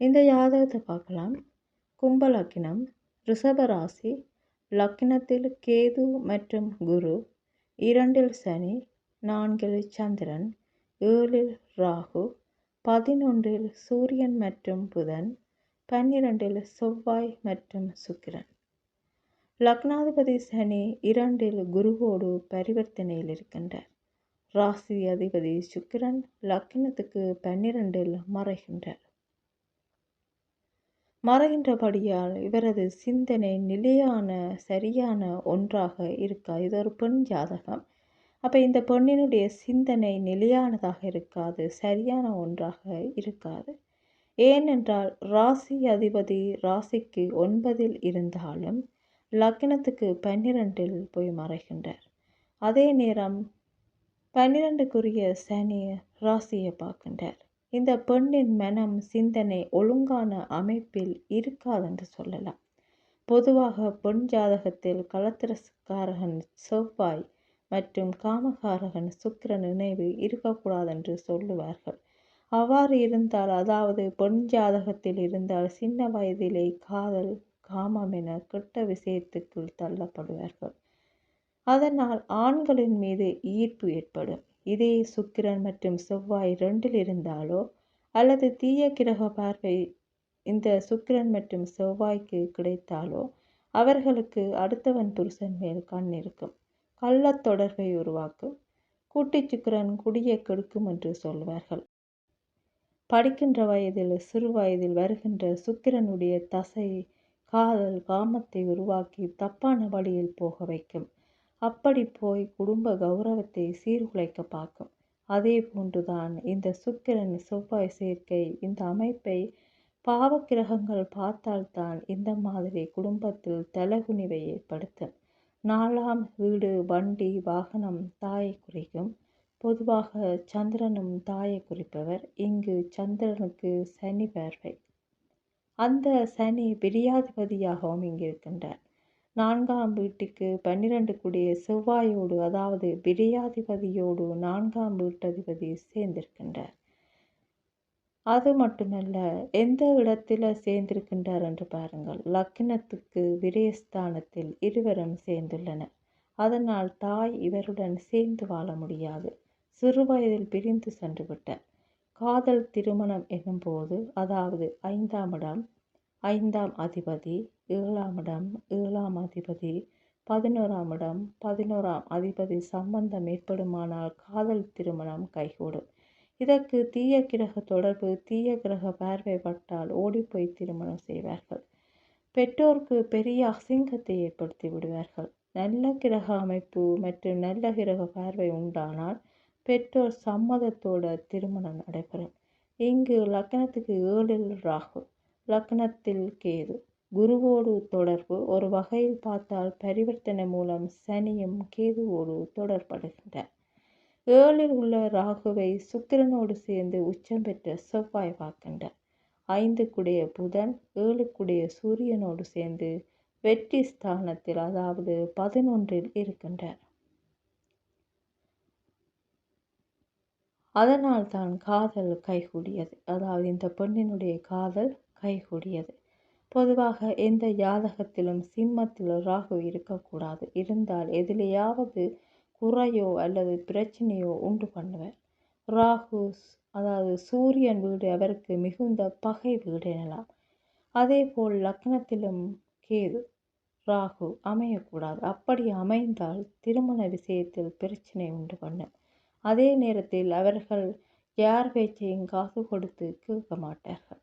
இந்த ஜாதகத்தை பார்க்கலாம். கும்ப லக்கினம் ரிஷப ராசி லக்கினத்தில் கேது மற்றும் குரு இரண்டில் சனி நான்கில் சந்திரன் ஏழில் ராகு பதினொன்றில் சூரியன் மற்றும் புதன் பன்னிரண்டில் செவ்வாய் மற்றும் சுக்கிரன். லக்னாதிபதி சனி இரண்டில் குருவோடு பரிவர்த்தனையில் இருக்கின்றார். ராசி அதிபதி சுக்கிரன் லக்னத்துக்கு பன்னிரண்டில் மறைகின்றார். மறைகின்றபடியால் இவரது சிந்தனை நிலையான சரியான ஒன்றாக இருக்காது இது ஒரு பெண் ஜாதகம். அப்போ இந்த பெண்ணினுடைய சிந்தனை நிலையானதாக இருக்காது சரியான ஒன்றாக இருக்காது. ஏனென்றால் ராசி அதிபதி ராசிக்கு ஒன்பதில் இருந்தாலும் லக்னத்துக்கு பன்னிரெண்டில் போய் மறைகின்றார். அதே நேரம் பன்னிரெண்டுக்குரிய சனி ராசியை பார்க்கின்றார். இந்த பெண்ணின் மனம் சிந்தனை ஒழுங்கான அமைப்பில் இருக்காதென்று சொல்லலாம். பொதுவாக பெண் ஜாதகத்தில் கலத்திரக்காரகன் செவ்வாய் மற்றும் காமகாரகன் சுக்கிரன் நினைவு இருக்கக்கூடாதென்று சொல்லுவார்கள். அவ்வாறு இருந்தால் அதாவது பெண் ஜாதகத்தில் இருந்தால் சின்ன வயதிலே காதல் காமம் என கெட்ட விஷயத்துக்குள் தள்ளப்படுவார்கள். அதனால் ஆண்களின் மீது ஈர்ப்பு ஏற்படும். இதே சுக்கிரன் மற்றும் செவ்வாய் ரெண்டில் இருந்தாலோ அல்லது தீய கிரக பார்வை இந்த சுக்கிரன் மற்றும் செவ்வாய்க்கு கிடைத்தாலோ அவர்களுக்கு அடுத்தவன் புருஷன் மேல் கண் இருக்கும். கள்ளத் தொடர்பை உருவாக்கும். கூட்டி சுக்கிரன் குடியை கெடுக்கும் என்று சொல்வார்கள். படிக்கின்ற வயதில் சிறு வயதில் வருகின்ற சுக்கிரனுடைய தசை காதல் காமத்தை உருவாக்கி தப்பான வழியில் போக வைக்கும். அப்படி போய் குடும்ப கௌரவத்தை சீர்குலைக்க பார்க்கும். அதே போன்றுதான் இந்த சுக்கிரன் செவ்வாய் சேர்க்கை இந்த அமைப்பை பாவக்கிரகங்கள் பார்த்தால்தான் இந்த மாதிரி குடும்பத்தில் தலகுனிவை ஏற்படுத்தும். நாலாம் வீடு வண்டி வாகனம் தாயை குறிக்கும். பொதுவாக சந்திரனும் தாயை குறிப்பவர். இங்கு சந்திரனுக்கு சனி பார்வை. அந்த சனி பிரியாதிபதியாகவும் இங்கு இருக்கின்றார். நான்காம் வீட்டுக்கு பன்னிரண்டு கூடிய செவ்வாயோடு அதாவது விரையாதிபதியோடு நான்காம் வீட்டதிபதி சேர்ந்திருக்கின்றார். அது மட்டுமல்ல எந்த இடத்தில் சேர்ந்திருக்கின்றார் என்று பாருங்கள். லக்னத்துக்கு விரயஸ்தானத்தில் இருவரும் சேர்ந்துள்ளனர். அதனால் தாய் இவருடன் சேர்ந்து வாழ முடியாது. சிறு வயதில் பிரிந்து சென்று விட்டார். காதல் திருமணம் எனும்போது அதாவது ஐந்தாம் இடம் ஐந்தாம் அதிபதி ஏழாம் இடம் ஏழாம் அதிபதி பதினோராம் இடம் பதினோராம் அதிபதி சம்பந்தம் ஏற்படுமானால் காதல் திருமணம் கைகூடும். இதற்கு தீய கிரக தொடர்பு தீய கிரக பார்வைப்பட்டால் ஓடிப்போய் திருமணம் செய்வார்கள். பெற்றோருக்கு பெரிய அசிங்கத்தை ஏற்படுத்தி விடுவார்கள். நல்ல கிரக அமைப்பு மற்றும் நல்ல கிரக பார்வை உண்டானால் பெற்றோர் சம்மதத்தோட திருமணம் நடைபெறும். இங்கு லக்னத்துக்கு ஏழில் ராகு லக்னத்தில் கேது. குருவோடு தொடர்பு ஒரு வகையில் பார்த்தால் பரிவர்த்தனை மூலம் சனியும் கேதுவோடு தொடர்படுகின்றன. ஏழில் உள்ள ராகுவை சுக்கிரனோடு சேர்ந்து உச்சம் பெற்ற செவ்வாய் பார்க்கின்றார். ஐந்துக்குடைய புதன் ஏழுக்குடைய சூரியனோடு சேர்ந்து வெற்றி ஸ்தானத்தில் அதாவது பதினொன்றில் இருக்கின்றார். அதனால் தான் காதல் கைகூடியது. அதாவது இந்த பெண்ணினுடைய காதல் கைகூடியது. பொதுவாக எந்த ஜாதகத்திலும் சிம்மத்தில் ராகு இருக்கக்கூடாது. இருந்தால் எதிலேயாவது குறையோ அல்லது பிரச்சனையோ உண்டு பண்ணுவேன். ராகு அதாவது சூரியன் வீடு அவருக்கு மிகுந்த பகை வீடு எனலாம். அதே போல் லக்னத்திலும் கேது ராகு அமையக்கூடாது. அப்படி அமைந்தால் திருமண விஷயத்தில் பிரச்சனை உண்டு பண்ணும். அதே நேரத்தில் அவர்கள் யார் பேச்சையும் காசு கொடுத்து கேட்க மாட்டார்கள்.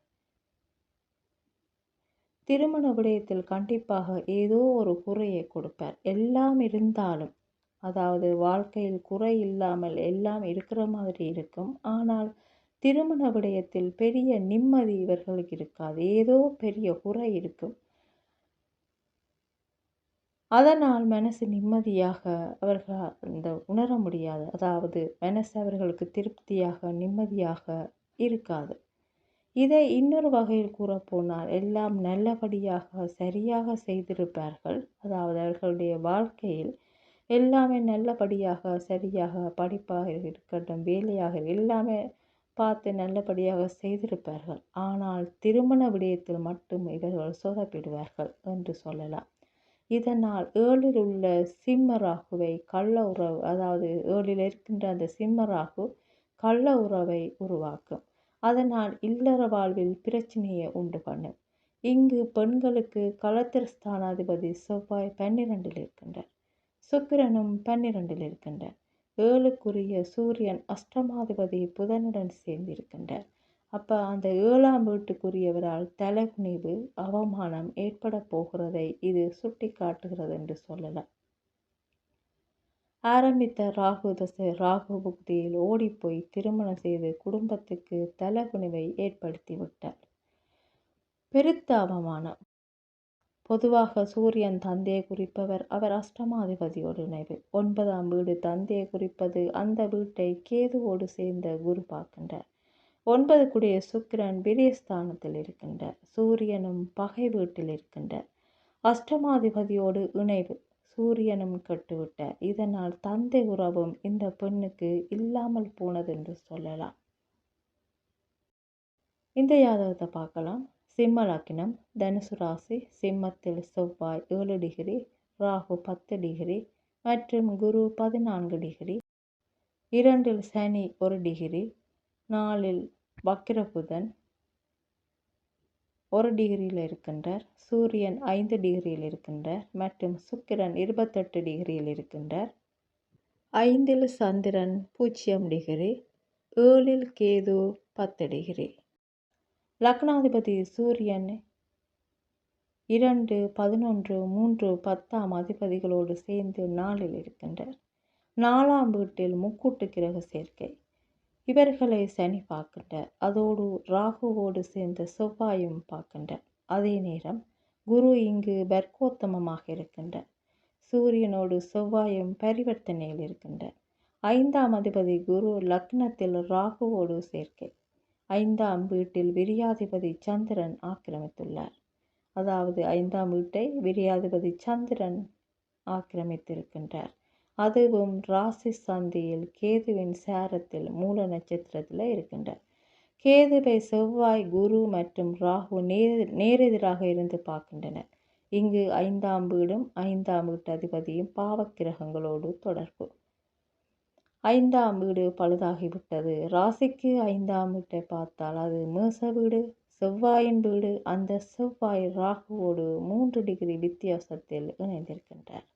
திருமண விடயத்தில் கண்டிப்பாக ஏதோ ஒரு குறையை கொடுப்பார். எல்லாம் இருந்தாலும் அதாவது வாழ்க்கையில் குறை இல்லாமல் எல்லாம் இருக்கிற மாதிரி இருக்கும். ஆனால் திருமண விடயத்தில் பெரிய நிம்மதி இவர்களுக்கு இருக்காது. ஏதோ பெரிய குறை இருக்கும். அதனால் மனசு நிம்மதியாக அவர்கள் அந்த உணர முடியாது. அதாவது மனசு அவர்களுக்கு திருப்தியாக நிம்மதியாக இருக்காது. இதை இன்னொரு வகையில் கூறப்போனால் எல்லாம் நல்லபடியாக சரியாக செய்திருப்பார்கள். அதாவது அவர்களுடைய வாழ்க்கையில் எல்லாமே நல்லபடியாக சரியாக படிப்பாக இருக்கட்டும் வேலையாக எல்லாமே பார்த்து நல்லபடியாக செய்திருப்பார்கள். ஆனால் திருமண விடயத்தில் மட்டும் இவர்கள் சொதப்பிடுவார்கள் என்று சொல்லலாம். இதனால் ஏழில் உள்ள சிம்ம ராகுவை கள்ள உறவு அதாவது ஏழில் இருக்கின்ற அந்த சிம்ம ராகு கள்ள உறவை உருவாக்கும். அதனால் இல்லற வாழ்வில் பிரச்சனையை உண்டு பண்ணும் இங்கு பெண்களுக்கு களத்திர ஸ்தானாதிபதி செவ்வாய் பன்னிரண்டில் இருக்கின்றார். சுக்கிரனும் பன்னிரண்டில் இருக்கின்றார். ஏழுக்குரிய சூரியன் அஷ்டமாதிபதி புதனுடன் சேர்ந்திருக்கின்றார். அப்போ அந்த ஏழாம் வீட்டுக்குரியவரால் தலைகுனிவு அவமானம் ஏற்பட போகிறதை இது சுட்டி காட்டுகிறது என்று சொல்லலாம். ஆரம்பித்த ராகு தசை ராகு புக்தியில் ஓடிப்போய் திருமணம் செய்து குடும்பத்துக்கு தலைகுனிவை ஏற்படுத்தி விட்டார் பெருத்த அவமானம். பொதுவாக சூரியன் தந்தையை குறிப்பவர் அவர் அஷ்டமாதிபதியோடு இணைவு. ஒன்பதாம் வீடு தந்தையை குறிப்பது அந்த வீட்டை கேதுவோடு சேர்ந்த குரு பார்க்கின்றார். ஒன்பது குடிய சுக்கிரன் விரியஸ்தானத்தில் இருக்கின்றார். சூரியனும் பகை வீட்டில் இருக்கின்றார். அஷ்டமாதிபதியோடு இணைவு. சூரியனும் கெட்டுவிட்ட இதனால் தந்தை உறவும் இந்த பெண்ணுக்கு இல்லாமல் போனது என்று சொல்லலாம். இந்த ஜாதகத்தை பார்க்கலாம். சிம்ம லக்னம் தனுசு ராசி சிம்மத்தில் செவ்வாய் ஏழு டிகிரி ராகு பத்து டிகிரி மற்றும் குரு பதினான்கு டிகிரி. இரண்டில் சனி ஒரு டிகிரி நாலில் வக்கிரபுதன் ஒரு டிகிரியில் இருக்கின்றார் சூரியன் ஐந்து டிகிரியில் இருக்கின்றார் மற்றும் சுக்கிரன் இருபத்தெட்டு டிகிரியில் இருக்கின்றார். ஐந்தில் சந்திரன் பூஜ்ஜியம் டிகிரி ஏழில் கேது பத்து டிகிரி. லக்னாதிபதி சூரியன் இரண்டு பதினொன்று மூன்று பத்தாம் அதிபதிகளோடு சேர்ந்து நாளில் இருக்கின்றார். நாலாம் வீட்டில் முக்கூட்டு கிரக சேர்க்கை. இவர்களை சனி பார்க்கின்றார். அதோடு ராகுவோடு சேர்ந்த செவ்வாயும் பார்க்கின்றார். அதே நேரம் குரு இங்கு பர்கோத்தமமாக இருக்கின்றார். சூரியனோடு செவ்வாயும் பரிவர்த்தனையில் இருக்கின்றார். ஐந்தாம் அதிபதி குரு லக்னத்தில் ராகுவோடு சேர்க்கை. ஐந்தாம் வீட்டில் விரியாதிபதி சந்திரன் ஆக்கிரமித்துள்ளார். அதாவது ஐந்தாம் வீட்டை விரியாதிபதி சந்திரன் ஆக்கிரமித்திருக்கின்றார். அதுவும் ராசி சந்தியில் கேதுவின் சாரத்தில் மூல நட்சத்திரத்தில் இருக்கின்றார். கேதுவை செவ்வாய் குரு மற்றும் ராகு நேர் நேரெதிராக இருந்து பார்க்கின்றனர். இங்கு ஐந்தாம் வீடும் ஐந்தாம் வீட்டு அதிபதியும் பாவக்கிரகங்களோடு தொடர்பு. ஐந்தாம் வீடு பழுதாகிவிட்டது. ராசிக்கு ஐந்தாம் வீட்டை பார்த்தால் அது மேச வீடு செவ்வாயின் வீடு அந்த செவ்வாய் ராகுவோடு மூன்று டிகிரி வித்தியாசத்தில் இணைந்திருக்கின்றார்.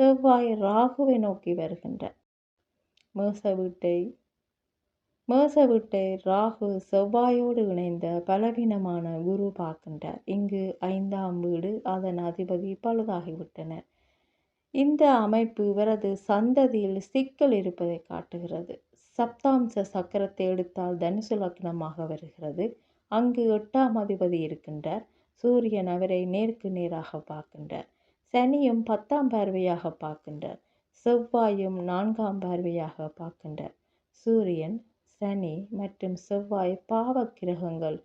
செவ்வாய் ராகுவை நோக்கி வருகின்றார் மேச வீட்டை மேச வீட்டை ராகு செவ்வாயோடு இணைந்த பலவீனமான குரு பார்க்கின்றார். இங்கு ஐந்தாம் வீடு அதன் அதிபதி பழுதாகிவிட்டனர் இந்த அமைப்பு இவரது சந்ததியில் சிக்கல் இருப்பதை காட்டுகிறது. சப்தாம்ச சக்கரத்தை எடுத்தால் தனுசு லக்னமாக வருகிறது. அங்கு எட்டாம் அதிபதி இருக்கின்றார். சூரியன் அவரை நேருக்கு நேராக பார்க்கின்றார். சனியும் பத்தாம் பார்வையாக பார்க்கின்றார். செவ்வாயும் நான்காம் பார்வையாக பார்க்கின்றார். சூரியன் சனி மற்றும் செவ்வாய் பாவ கிரகங்கள்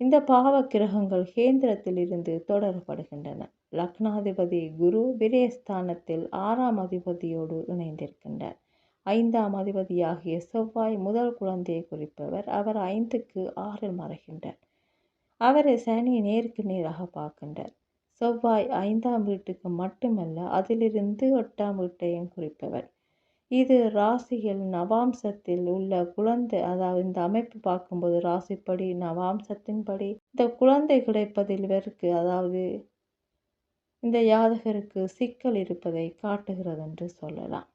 இந்த பாவ கிரகங்கள் கேந்திரத்தில் இருந்து தொடரப்படுகின்றன. லக்னாதிபதி குரு விரயஸ்தானத்தில் ஆறாம் அதிபதியோடு இணைந்திருக்கின்றார். ஐந்தாம் அதிபதியாகிய செவ்வாய் முதல் குழந்தையை குறிப்பவர். அவர் ஐந்துக்கு ஆறில் மறைகின்றார். அவரை சனி நேருக்கு நேராக பார்க்கின்றார். செவ்வாய் ஐந்தாம் வீட்டுக்கு மட்டுமல்ல அதிலிருந்து எட்டாம் வீட்டையும் குறிப்பவர். இது ராசியில் நவாம்சத்தில் உள்ள குழந்தை அதாவது இந்த அமைப்பு பார்க்கும்போது ராசிப்படி நவாம்சத்தின்படி இந்த குழந்தை கிடைப்பதில் இவருக்கு அதாவது இந்த யாதகருக்கு சிக்கல் இருப்பதை காட்டுகிறது என்று சொல்லலாம்.